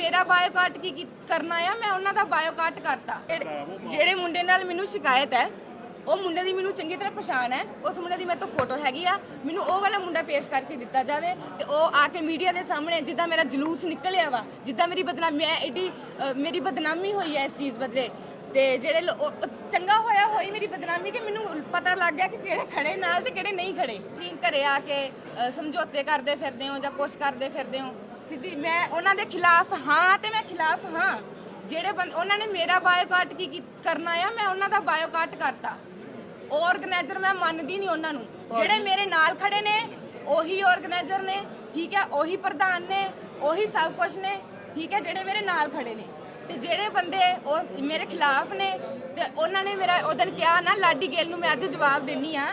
ਮੇਰਾ ਬਾਇਓਕਾਟ ਕੀ ਕਰਨਾ ਆ, ਮੈਂ ਉਹਨਾਂ ਦਾ ਬਾਇਓਕਾਟ ਕਰਤਾ। ਜਿਹੜੇ- ਮੁੰਡੇ ਨਾਲ ਮੈਨੂੰ ਸ਼ਿਕਾਇਤ ਹੈ, ਉਹ ਮੁੰਡੇ ਦੀ ਮੈਨੂੰ ਚੰਗੀ ਤਰ੍ਹਾਂ ਪਛਾਣ ਹੈ। ਉਸ ਮੁੰਡੇ ਦੀ ਮੇਰੇ ਤੋਂ ਫੋਟੋ ਹੈਗੀ ਆ। ਮੈਨੂੰ ਉਹ ਵਾਲਾ ਮੁੰਡਾ ਪੇਸ਼ ਕਰਕੇ ਦਿੱਤਾ ਜਾਵੇ ਤੇ ਉਹ ਆ ਕੇ ਮੀਡੀਆ ਦੇ ਸਾਹਮਣੇ ਜਿੱਦਾਂ ਮੇਰਾ ਜਲੂਸ ਨਿਕਲਿਆ ਵਾ, ਜਿੱਦਾਂ ਮੇਰੀ ਬਦਨਾਮੀ ਮੈਂ ਐਡੀ ਮੇਰੀ ਬਦਨਾਮੀ ਹੋਈ ਹੈ ਇਸ ਚੀਜ਼ ਬਦਲੇ। ਤੇ ਜਿਹੜੇ ਚੰਗਾ ਹੋਇਆ ਹੋਈ ਮੇਰੀ ਬਦਨਾਮੀ ਕਿ ਮੈਨੂੰ ਪਤਾ ਲੱਗ ਗਿਆ ਕਿ ਕਿਹੜੇ ਖੜੇ ਨਾਲ ਤੇ ਕਿਹੜੇ ਨਹੀਂ ਖੜੇ। ਜੀ ਘਰੇ ਆ ਕੇ ਸਮਝੌਤੇ ਕਰਦੇ ਫਿਰਦੇ ਹੋ ਜਾਂ ਕੁਛ ਕਰਦੇ ਫਿਰਦੇ ਹੋ? ਸਿੱਧੀ ਮੈਂ ਉਹਨਾਂ ਦੇ ਖਿਲਾਫ ਹਾਂ ਤੇ ਮੈਂ ਖਿਲਾਫ ਹਾਂ। ਜਿਹੜੇ ਬੰਦ ਉਹਨਾਂ ਨੇ ਮੇਰਾ ਬਾਇਓਕਾਟ ਕੀ ਕਰਨਾ ਆ ਮੈਂ ਉਹਨਾਂ ਦਾ ਬਾਇਓਕਾਟ ਕਰਤਾ। ਆਰਗੇਨਾਈਜ਼ਰ ਮੈਂ ਮੰਨਦੀ ਨਹੀਂ ਉਹਨਾਂ ਨੂੰ। ਜਿਹੜੇ ਮੇਰੇ ਨਾਲ ਖੜੇ ਨੇ ਉਹੀ ਆਰਗੇਨਾਈਜ਼ਰ ਨੇ ਠੀਕ ਹੈ ਉਹੀ ਪ੍ਰਧਾਨ ਨੇ ਉਹੀ ਸਭ ਕੁਝ ਨੇ ਠੀਕ ਹੈ ਜਿਹੜੇ ਮੇਰੇ ਨਾਲ ਖੜੇ ਨੇ। ਤੇ ਜਿਹੜੇ ਬੰਦੇ ਉਹ ਮੇਰੇ ਖਿਲਾਫ ਨੇ ਤੇ ਉਹਨਾਂ ਨੇ ਮੇਰਾ ਉਦੋਂ ਕਿਹਾ ਨਾ ਲਾਡੀ ਗਿੱਲ ਨੂੰ ਮੈਂ ਅੱਜ ਜਵਾਬ ਦੇਣੀ ਆ।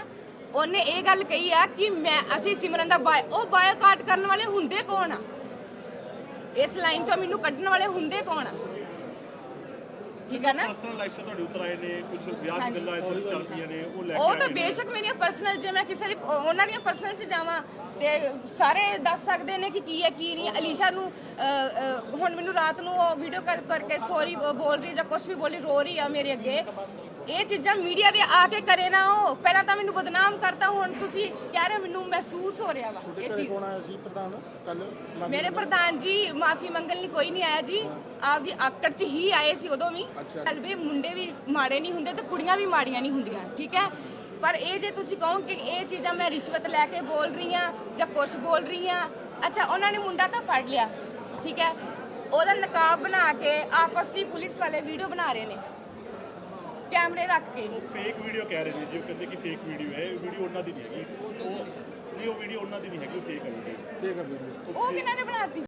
ਉਹਨੇ ਇਹ ਗੱਲ ਕਹੀ ਆ ਕਿ ਮੈਂ ਅਸੀਂ ਸਿਮਰਨ ਦਾ ਬਾਇ ਉਹ ਬਾਇਓਕਾਟ ਕਰਨ ਵਾਲੇ ਹੁੰਦੇ ਕੌਣ ਆ? ਇਸ ਲਾਈਨ ਚੋਂ ਮੈਨੂੰ ਕੱਢਣ ਵਾਲੇ ਹੁੰਦੇ ਕੌਣ ਆ ਠੀਕ ਹੈ ਨਾ ਪਰਸਨਲ ਲਾਈਫ ਤੇ ਤੁਹਾਡੇ ਉਤਰ ਆਏ ਨੇ ਕੁਝ ਵਿਆਹ ਦੀ। ਗੱਲਾਂ ਇੱਧਰ ਚੱਲ ਪਈਆਂ ਨੇ ਉਹ ਲੈ ਕੇ ਉਹ ਤਾਂ। ਬੇਸ਼ੱਕ ਮੇਰੀਆਂ ਪਰਸਨਲ ਜੇ ਮੈਂ ਕਿਸੇ ਦੀ ਉਹਨਾਂ ਦੀਆਂ ਪਰਸਨਲ 'ਚ ਜਾਵਾਂ ਤੇ ਸਾਰੇ ਦੱਸ ਸਕਦੇ ਨੇ ਕਿ ਕੀ ਹੈ ਕੀ ਨਹੀਂ ਅਲੀਸ਼ਾ ਨੂੰ ਹੁਣ ਮੈਨੂੰ ਰਾਤ ਨੂੰ ਉਹ ਵੀਡੀਓ ਕਾਲ ਕਰਕੇ ਸੌਰੀ ਬੋਲ ਰਹੀ ਜਾਂ ਕੁਝ ਵੀ ਬੋਲੀ ਰੋ ਰਹੀ ਆ ਮੇਰੇ ਅੱਗੇ ਇਹ ਚੀਜ਼ਾਂ ਮੀਡੀਆ ਦੇ ਆ ਕੇ ਕਰੇ ਨਾ ਉਹ। ਪਹਿਲਾਂ ਤਾਂ ਮੈਨੂੰ ਬਦਨਾਮ ਕਰਤਾ ਹੁਣ ਤੁਸੀਂ ਕਹਿ ਰਹੇ ਹੋ ਮੈਨੂੰ ਮਹਿਸੂਸ ਹੋ ਰਿਹਾ ਵਾ ਇਹ ਚੀਜ਼। ਕੌਣ ਆਇਆ ਸੀ ਪ੍ਰਧਾਨ ਕੱਲ ਮੇਰੇ ਪ੍ਰਧਾਨ ਜੀ ਮਾਫੀ ਮੰਗਣ ਲਈ ਕੋਈ ਨਹੀਂ ਆਇਆ ਜੀ। ਆਪਦੀ ਆਕੜ 'ਚ ਹੀ ਆਏ ਸੀ ਉਦੋਂ ਵੀ। ਚੱਲ ਵੀ ਮੁੰਡੇ ਵੀ ਮਾੜੇ ਨਹੀਂ ਹੁੰਦੇ ਤੇ ਕੁੜੀਆਂ ਵੀ ਮਾੜੀਆਂ ਨਹੀਂ ਹੁੰਦੀਆਂ ਠੀਕ ਹੈ? ਪਰ ਇਹ ਜੇ ਤੁਸੀਂ ਕਹੋ ਕਿ ਇਹ ਚੀਜ਼ਾਂ ਮੈਂ ਰਿਸ਼ਵਤ ਲੈ ਕੇ ਬੋਲ ਰਹੀ ਹਾਂ ਜਾਂ ਕੁਛ ਬੋਲ ਰਹੀ ਹਾਂ ਅੱਛਾ ਉਹਨਾਂ ਨੇ ਮੁੰਡਾ ਤਾਂ ਫੜ ਲਿਆ ਠੀਕ ਹੈ? ਉਹਦਾ ਨਕਾਬ ਬਣਾ ਕੇ ਆਪਸ ਪੁਲਿਸ ਵਾਲੇ ਵੀਡੀਓ ਬਣਾ ਰਹੇ ਨੇ। ਕੈਮਰੇ ਰੱਖ ਕੇ। ਉਹ ਫੇਕ ਵੀਡੀਓ ਕਹਿ ਰਹੇ ਨੇ ਜੀ ਉਹ ਕਹਿੰਦੇ ਕਿ ਫੇਕ ਵੀਡੀਓ ਹੈ ਇਹ ਵੀਡੀਓ ਉਹਨਾਂ ਦੀ ਨਹੀਂ ਹੈਗੀ। ਉਹ ਨਹੀਂ ਉਹ ਵੀਡੀਓ ਉਹਨਾਂ ਦੀ ਨਹੀਂ ਹੈਗੀ ਉਹ ਫੇਕ ਹੈ ਵੀਡੀਓ ਠੀਕ ਹੈ ਵੀਡੀਓ ਉਹ ਕਿਹਨਾਂ ਨੇ ਬਣਾਤੀ?